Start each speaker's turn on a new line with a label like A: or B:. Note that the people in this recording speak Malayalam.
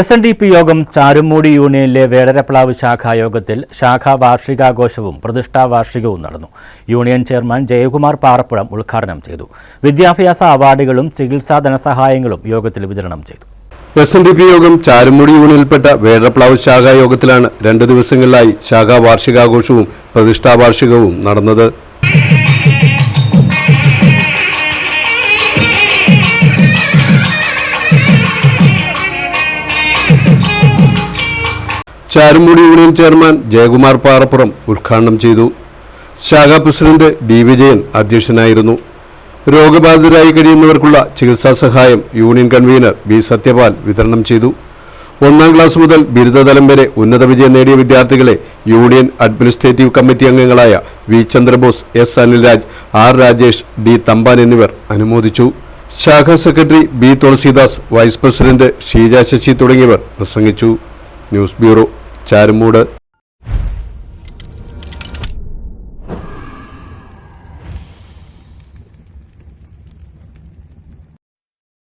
A: എസ് എൻ ഡി പി യോഗം ചാരുമൂടി യൂണിയനിലെ വേടരപ്ലാവ് ശാഖാ യോഗത്തിൽ ശാഖാ വാർഷികാഘോഷവും പ്രതിഷ്ഠാ വാർഷികവും നടന്നു. യൂണിയൻ ചെയർമാൻ ജയകുമാർ പാറപ്പുഴം ഉദ്ഘാടനം ചെയ്തു. വിദ്യാഭ്യാസ അവാർഡുകളും ചികിത്സാ ധനസഹായങ്ങളും യോഗത്തിൽ വിതരണം ചെയ്തു.
B: എസ് എൻ ഡി പി യോഗം ചാരുമുടി യൂണിയനിൽപ്പെട്ട വേടപ്ലാവ് ശാഖാ യോഗത്തിലാണ് രണ്ട് ദിവസങ്ങളിലായി ശാഖാ വാർഷികാഘോഷവും പ്രതിഷ്ഠാ വാർഷികവും നടന്നത്. ചാരുമുടി യൂണിയൻ ചെയർമാൻ ജയകുമാർ പാറപ്പുറം ഉദ്ഘാടനം ചെയ്തു. ശാഖാ പ്രസിഡന്റ് ഡി വിജയൻ അധ്യക്ഷനായിരുന്നു. രോഗബാധിതരായി കഴിയുന്നവർക്കുള്ള ചികിത്സാ സഹായം യൂണിയൻ കൺവീനർ ബി സത്യപാൽ വിതരണം ചെയ്തു. ഒന്നാം ക്ലാസ് മുതൽ ബിരുദതലം വരെ ഉന്നത വിജയം നേടിയ വിദ്യാർത്ഥികളെ യൂണിയൻ അഡ്മിനിസ്ട്രേറ്റീവ് കമ്മിറ്റി അംഗങ്ങളായ V Chandrabose S Anilraj R Rajesh D Thampan എന്നിവർ അനുമോദിച്ചു. ശാഖാ secretary B Thulasidas vice president Sheeja Sasi തുടങ്ങിയവർ പ്രസംഗിച്ചു. News bureau. ചാരുമൂട്